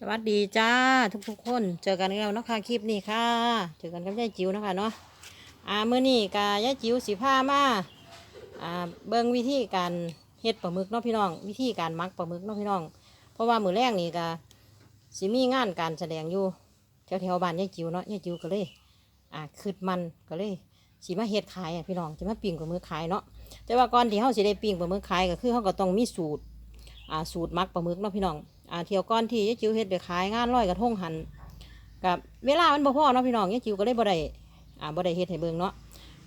สวัสดีจ้าทุกๆ คน เจอกันแล้วเนาะค่ะคลิปนี้ค่ะ เจอกันกับยายจิ๋วนะคะเนาะอ่าเมื้อนี้กายายจิ๋วสีผ้ามาอ่าเบิ่งวิธีการเฮ็ดปลาหมึกเนาะพี่น้อง วิธีการมักปลาหมึกเนาะพี่น้อง เพราะว่ามือแรกนี่ก็สิมีงานการแสดงอยู่แถวๆบ้านยายจิ๋วเนาะยายจิ๋วก็เลยอ่าคืดมันก็เลยสิมาเฮ็ดขายอะพี่น้องจะมาปิ้งปลาหมึกขายเนาะแต่ว่าก่อนที่เฮาสิได้ปิ้งปลาหมึกขายก็คือเฮาก็ต้องมีสูตรอ่าสูตรมักปลาหมึกเนาะพี่น้อง อ่าเที่ยวก้อนที่ยายจิ๋วเฮ็ดไปขายงานร้อยกระทงหันกับเวลามันบ่พอเนาะพี่น้องยายจิ๋วก็เลยบ่ได้อ่าบ่ได้เฮ็ดให้เบิ่งเนาะ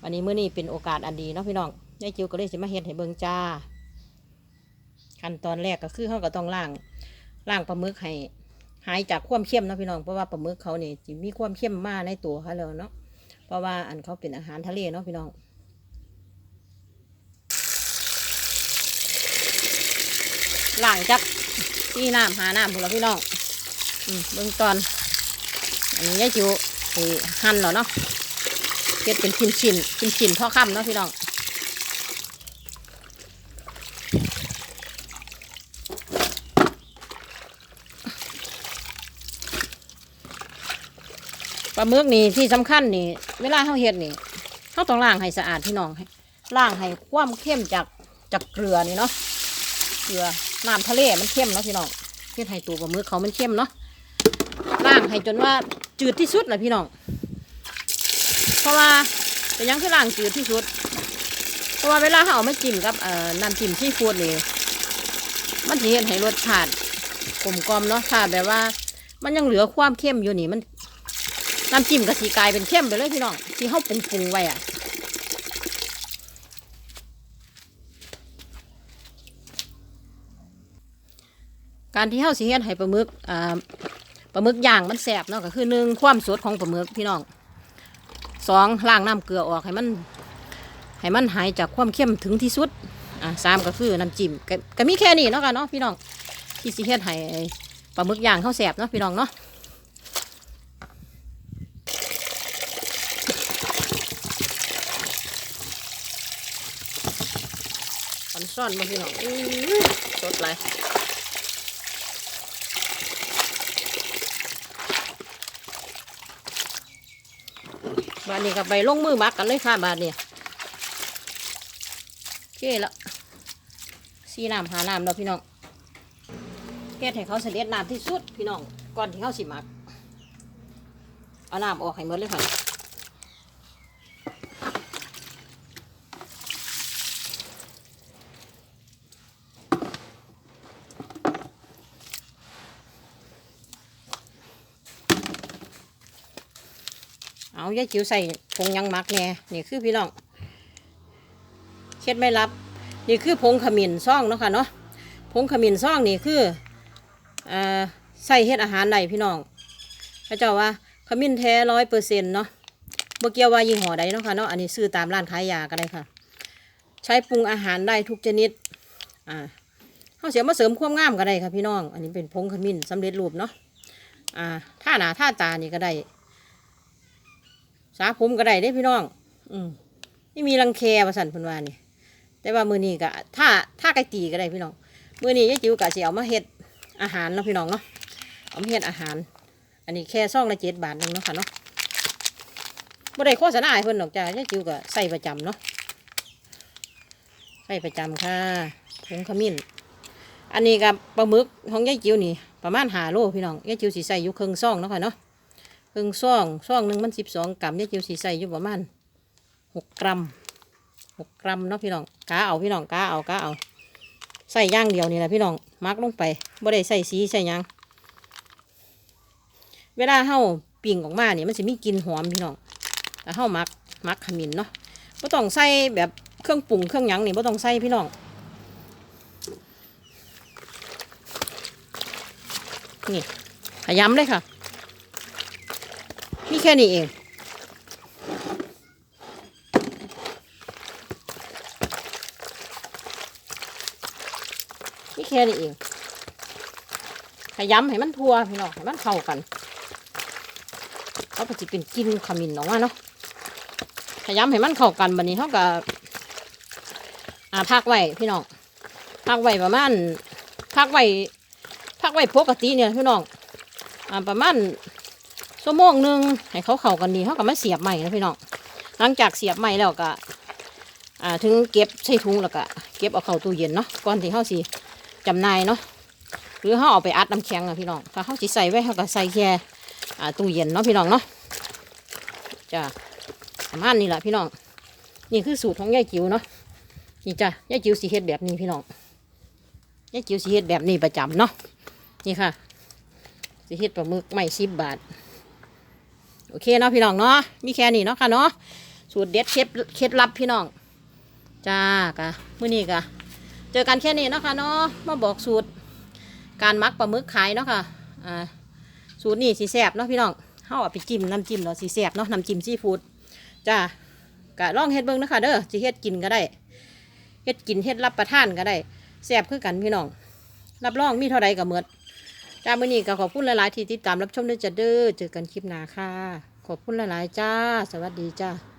วันนี้มื้อนี้เป็นโอกาสอันดีเนาะพี่น้องยายจิ๋วก็เลยสิมาเฮ็ดให้เบิ่งจ้า ขั้นตอนแรกก็คือเฮาก็ต้องล้างล้างปลาหมึกให้หายจากความเค็มเนาะพี่น้องเพราะว่าปลาหมึกเขานี่สิมีความเค็มมากในตัวเขาแล้วเนาะเพราะว่าอันเขาเป็นอาหารทะเลเนาะพี่น้องล้างจัก ที่น้ำหาน้ำพวกเราพี่น้องเบื้องตอน อันนี้ยายจิ๋วหั่นแล้วเนาะเก็ดเป็นชิ้นชิ้นชิ้นชิ้นพ่อค่ำเนาะพี่น้องปลาหมึกนี่ที่สำคัญนี่ เวลาเขาเฮ็ดนี่เขาต้องล้างให้สะอาดพี่น้องล้างให้ความเข้มจากจากเกลือนี่เนาะเกลือ น้ำทะเลมันเข้มเนาะพี่น้องเฮ็ดให้ตัวปลาหมึกเขามันเข้มเนาะล้างให้จนว่าจืดที่สุดเลยพี่น้อง เพราะว่าเป็นยังคือล้างจืดที่สุด เพราะว่าเวลาเขาเอามาจิ้มกับเอ่อน้ำจิ้มซีฟู้ดนี่มันสิเฮ็ดให้รสชาติกลมกลอมเนาะถ้าแบบว่า มันยังเหลือความเข้มอยู่นี่มันน้ำจิ้มก็สีกลายเป็นเข้มไปเลยพี่น้องที่เขาปรุงปรุงๆไว้อะ การที่เฮาสิเฮ็ดให้ปลาหมึกอ่าปลาหมึกย่างมันแสบเนาะก็คือหนึ่งความสดของปลาหมึกพี่น้องสองล้างน้ำเกลือออกให้มันให้มันหายจากความเข้มถึงที่สุดอ่าสามก็คือน้ำจิ้มก็ก็มีแค่นี้เนาะค่ะเนาะพี่น้องที่สิเฮ็ดให้ปลาหมึกย่างเขาแสบเนาะพี่น้องเนาะตอนซ่อนมาพี่น้องอื้อสดเล บานนี้กับไปลงมือมักกันเลยค่ะบานนี้โอเคแล้วซีน้ำหาน้ำเราะพี่น้องเฮ็ดให้เขาเสด็จน้ำที่สุดพี่น้องก่อนที่เขาสิมักเอาน้ำออกให้หมดเลยค่ะ เอายายจิ๋วใส่ผงยังมักแน่นี่คือพี่น้องเคล็ดไม่ลับ นี่คือผงขมิ้นซ่องเนาะค่ะเนาะผงขมิ้นซ่องนี่คือเอ่อใส่เฮ็ดอาหารได้พี่น้องพระเจ้าว่าขมิ้นแท้ร้อยเปอร์เซ็นต์เนาะบ่เกี่ยวว่ายี่ห้อใดเนาะค่ะเนาะอันนี้ซื้อตามร้านขายยาก็ได้ค่ะ ใช้ปรุงอาหารได้ทุกชนิดอ่าเขาเสียมาเสริมความงามก็ได้ค่ะพี่น้อง อันนี้เป็นผงขมิ้นสำเร็จรูปเนาะอ่าท่าหนาท่าตานี่ก็ได้ สาผมก็ได้ได้พี่น้อง อืมไม่มีรังแคประสันพันวานี่แต่ว่ามือนี้ก็ถ้าถ้าไก่ตีก็ได้พี่น้องมือนี้ยายจิ๋วกะสิเอมาเฮ็ดอาหารเนาะพี่น้องเนาะเอามาเฮ็ดอาหาร อันนี้แค่ซองละเจ็ดบาทหนึงเนาะค่ะเนาะบ่ได้โฆษณาให้เพิ่นดอกจ้ายายจิ๋วก็ใส่ประจำเนาะใส่ประจำค่ะผงขมิ้นอันนี้กับปลาหมึกของยายจิ๋วนี่ประมาณหาโลพี่น้องยายจิ๋วสิใส่อยู่ครึ่องซองเนาะค่ะเนาะ ครึ่งซ่องซ่องหนึ่งมันสิบสองกรัมเนี่ยจิ๋วสีใส่อยู่ประมาณหกกรัมหกกรัมเนาะพี่น้องกาเอาพี่น้องกาเอากาเอาใส่ย่างเดียวนี่แหละพี่น้องมักลงไปบ่ได้ใส่สีใส่ยังเวลาเฮาปิ้งออกมาเนี่ยมันจะมีกลิ่นหอมพี่น้องแต่เฮามักมักขมิ้นเนาะบ่ต้องใส่แบบเครื่องปรุงเครื่องยังนี่บ่ต้องใส่พี่น้องนี่ขยำเลยค่ะ แค่นี้เองมีแค่นี้เองขยำให้มันทั่วพี่น้องให้มันเข้ากันเขาก็จะเป็นกินขมิ้นออกมาเนาะขยำให้มันเข้ากันบันนี้เขาก็อ่าพักไว้พี่น้องพักไว้ประมาณพักไว้พักไว้ปกติเนี่ยพี่น้องอ่าประมาณ ชั่วโมงหนึ่งให้เขาเข้ากันดีเขาก็มาเสียบใหม่นะพี่น้องหลังจากเสียบใหม่แล้วก็อ่าถึงเก็บใส่ถุงแล้วก็เก็บเอาเข้าตู้เย็นเนาะก่อนที่เขาสิจำนายเนาะหรือเขาเอาไปอัดน้ำแข็งอะพี่น้องถ้าเขาสิใส่ไว้เขาก็ใส่แค่อ่าตู้เย็นเนาะพี่น้องเนาะจ้ะประมาณนี้แหละพี่น้องนี่คือสูตรของยายจิ๋วเนาะนี่จ้ะยายจิ๋วสีเฮ็ดแบบนี้พี่น้องยายจิ๋วสีเฮ็ดแบบนี้ประจำเนาะนี่ค่ะสีเฮ็ดปลาหมึกไม่สิบบาท โอเคเนาะพี่น้องเนาะมีแค่นี้เนาะค่ะเนาะสูตรเด็ดเคล็ดเคล็ดลับพี่น้องจ้ากะมื้อนี้กะเจอกันแค่นี้เนาะค่ะเนาะมาบอกสูตร การมักปลาหมึกขายเนาะค่ะอ่าสูตรนี้สีแซบเนาะพี่น้องเฮาเอาไปจิ้มน้ำจิ้มเนาะสีแซบเนาะน้ำจิ้มซีฟู้ดจ้ากะลองเฮ็ดเบิ่งนะคะเด้อสิเฮ็ดกินก็ได้เฮ็ดกินเฮ็ดรับประทานก็ได้แซบคือกันพี่น้องรับรองมีเท่าใดก็หมด จ้ามื่อนี้ก็ขอบคุณหลาย ๆ ที่ติดตามรับชมด้วยจ้ะเด้อเจอกันคลิปหน้าค่ะ ขอบคุณหลาย ๆ จ้า สวัสดีจ้า